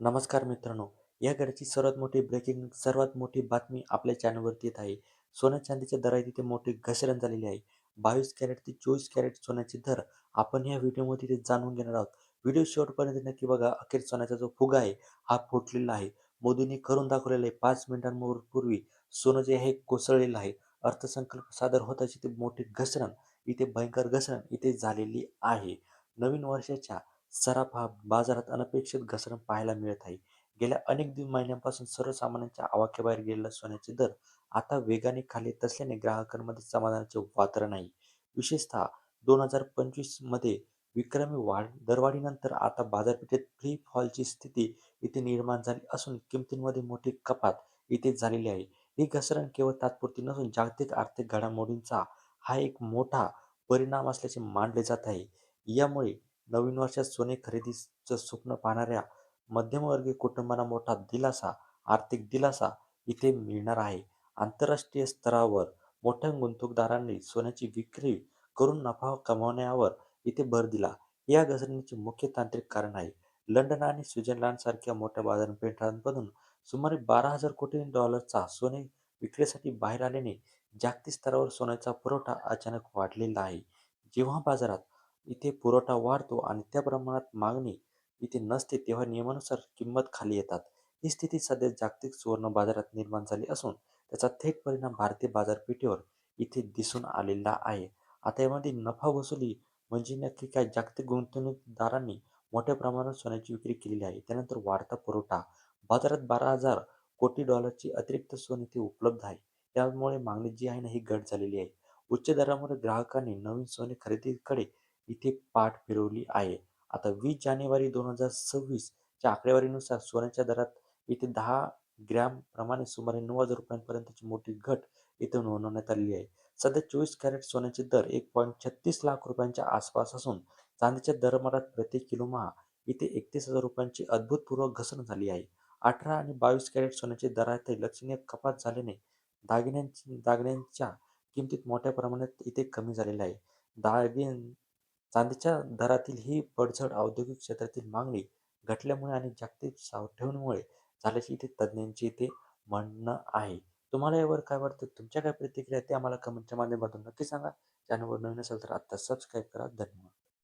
नमस्कार मित्रांनो या घडीची सर्वात मोठी ब्रेकिंग सर्वात मोठी बातमी आपल्या चॅनलवरती येत आहे. सोन्या चांदीच्या दरात तिथे मोठी घसरण झालेली आहे. बावीस कॅरेट ते चोवीस कॅरेट सोन्याचे दर आपण या व्हिडिओमध्ये ते जाणून घेणार आहोत. व्हिडिओ शेवटपर्यंत नक्की बघा अखेर सोन्याचा जो फुगा आहे हा फुटलेला आहे. मोदींनी करून दाखवलेला आहे पाच मिनिटांपूर्वी सोनं जे आहे कोसळलेलं आहे. अर्थसंकल्प सादर होताची ते मोठी घसरण इथे भयंकर घसरण इथे झालेली आहे. नवीन वर्षाच्या सराफ हा बाजारात अनपेक्षित घसरण पाहायला मिळत आहे. गेल्या अनेक दिव महिन्यांपासून सर्वसामान्यांच्या आवाक्याबाहेर गेलेला सोन्याचे दर आता वेगाने खाली तसल्याने असल्याने ग्राहकांमध्ये समाधानाचे वातावरण आहे. विशेषतः दोन हजार पंचवीसमध्ये विक्रमी वाढ दरवाढीनंतर आता बाजारपेठेत फ्री फॉलची स्थिती इथे निर्माण झाली असून किमतींमध्ये मोठी कपात इथे झालेली आहे. ही घसरण केवळ तात्पुरती नसून जागतिक आर्थिक घडामोडींचा हा एक मोठा परिणाम असल्याचे मानले जात आहे. यामुळे नवीन वर्षात सोने खरेदीचं स्वप्न पाहणाऱ्या मध्यमवर्गीय कुटुंबांना मोठा दिलासा आर्थिक दिलासा इथे मिळणार आहे. आंतरराष्ट्रीय स्तरावर मोठ्या गुंतवणूकदारांनी सोन्याची विक्री करून नफा कमावण्यावर इथे भर दिला. या घसरणीचे मुख्य तांत्रिक कारण आहे. लंडन आणि स्वित्झर्लंड सारख्या मोठ्या बाजारपेठांमधून सुमारे बारा हजार कोटी डॉलरचा सोने विक्रीसाठी बाहेर आल्याने जागतिक स्तरावर सोन्याचा पुरवठा अचानक वाढलेला आहे. जेव्हा बाजारात इथे पुरवठा वाढतो आणि त्या प्रमाणात मागणी इथे नसते तेव्हा नियमानुसार किंमत खाली येतात. ही स्थिती सध्या जागतिक सुवर्ण बाजारात निर्माण झाली असून त्याचा थेट परिणाम भारतीय बाजारपेठेवर इथे दिसून आलेला आहे. आता यामध्ये नफा वसुली म्हणजे नक्की काय? जागतिक गुंतवणूकदारांनी मोठ्या प्रमाणात सोन्याची विक्री केलेली आहे. त्यानंतर वाढता पुरवठा. बाजारात बारा हजार कोटी डॉलरची अतिरिक्त सोन इथे उपलब्ध आहे. त्यामुळे मागणी जी आहे ना ही घट झालेली आहे. उच्च दरामुळे ग्राहकांनी नवीन सोने खरेदीकडे इथे पाठ फिरवली आहे. आता वीस जानेवारी दोन हजार सव्वीसच्या आकडेवारीनुसार सोन्याच्या दरात इथे दहा ग्रॅम प्रमाणे सुमारे नऊ हजार रुपयांपर्यंतची मोठी घट इथे नोंदवण्यात आलेली आहे. सध्या चोवीस कॅरेट सोन्याचे दर एक पॉईंट छत्तीस लाख रुपयांच्या आसपास असून चांदीच्या दरमरात प्रति किलोमहा इथे एकतीस हजार रुपयांची अद्भुतपूर्वक घसरण झाली आहे. अठरा आणि बावीस कॅरेट सोन्याचे दरात लक्षणीय कपात झाल्याने दागिन्यांची दागिन्यांच्या किमतीत मोठ्या प्रमाणात इथे कमी झालेला आहे. दागिन चांदीच्या दरातील ही पडझड औद्योगिक क्षेत्रातील मागणी घटल्यामुळे आणि जागतिक सावठेवणीमुळे झाल्याचे इथे तज्ज्ञांचे इथे म्हणणं आहे. तुम्हाला यावर काय वाटतं? तुमच्या काय प्रतिक्रिया ते आम्हाला कमेंटच्या माध्यमातून नक्की सांगा. चॅनलवर नवीन असेल तर आत्ता सबस्क्राईब करा. धन्यवाद.